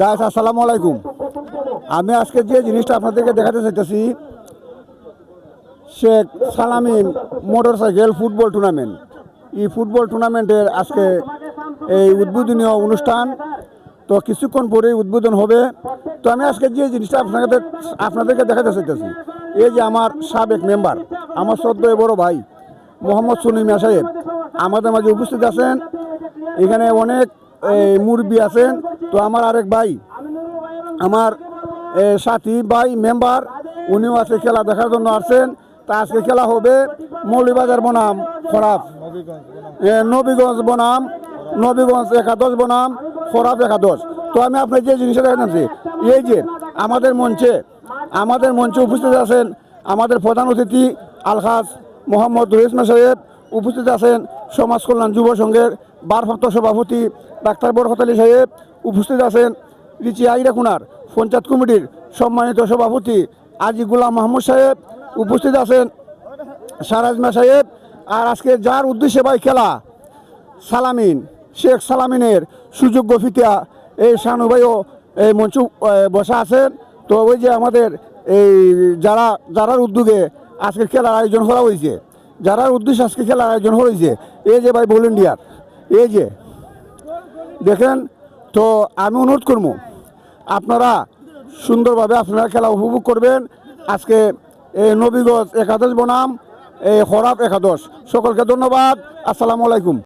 গাছ আসসালামু আলাইকুম। আমি আজকে যে জিনিসটা আপনাদেরকে দেখাতে চাইতেছি Sheikh Salamin motorcycle football tournament এই ফুটবল টুর্নামেন্টের আজকে এই উদ্বোধনীয় অনুষ্ঠান। তো কিছুক্ষণ পরেই উদ্বোধন হবে। তো আমি আজকে যে জিনিসটা আপনাদের আপনাদেরকে দেখাতে চাইতেছি এই যে আমার সাবেক মেম্বার আমার সদ্য বড় ভাই মোহাম্মদ সুনিমিয়া সাহেব আমাদের মাঝে উপস্থিত আছেন। এখানে অনেক এই, মুরব্বী আছেন। তো আমার আরেক ভাই, আমার সাথী ভাই, মেম্বার, উনিও আজকে খেলা দেখার জন্য আসছেন। তা আজকে খেলা হবে মৌলিবাজার বনাম, খরাফ। নবীগঞ্জ বনাম, নবীগঞ্জ একাদশ বনাম, খরাফ একাদশ। তো আমি আপনার যে জিনিসটা দেখাচ্ছি এই যে আমাদের মঞ্চে আমাদের মঞ্চে উপস্থিত আছেন আমাদের প্রধান অতিথি আলহাজ মোহাম্মদ রহিসমা সাহেব উপস্থিত আছেন সমাজ কল্যাণ যুব সংঘের ভারপ্রাপ্ত সভাপতি ডাক্তার বরকত আলী সাহেব উপস্থিত আছেন রিচি আইরা কুনার, পঞ্চায়েত কমিটির সম্মানিত সভাপতি আজি গুলাম মাহমুদ সাহেব। উপস্থিত আছেন সারাজমা সাহেব। আর আজকে যার উদ্দেশ্যে ভাই খেলা, সালামিন, শেখ সালামিনের সুযোগ্য ফিতিয়া এই শানু ভাইও এই মঞ্চ বসা আছেন। তো ওই যে আমাদের এই যারা, যারার উদ্যোগে আজকে খেলার আয়োজন করা হয়েছে, যারার উদ্দেশ্যে আজকে খেলার আয়োজন হয়েছে, এই যে ভাই ভলেন্টিয়ার এই যে, দেখেন তো আমি অনুরোধ করব, আপনারা সুন্দরভাবে আপনারা খেলা উপভোগ করবেন। আজকে এই নবীগঞ্জ একাদশ বনাম, এই হরাব একাদশ। সকলকে ধন্যবাদ। আসসালামু আলাইকুম।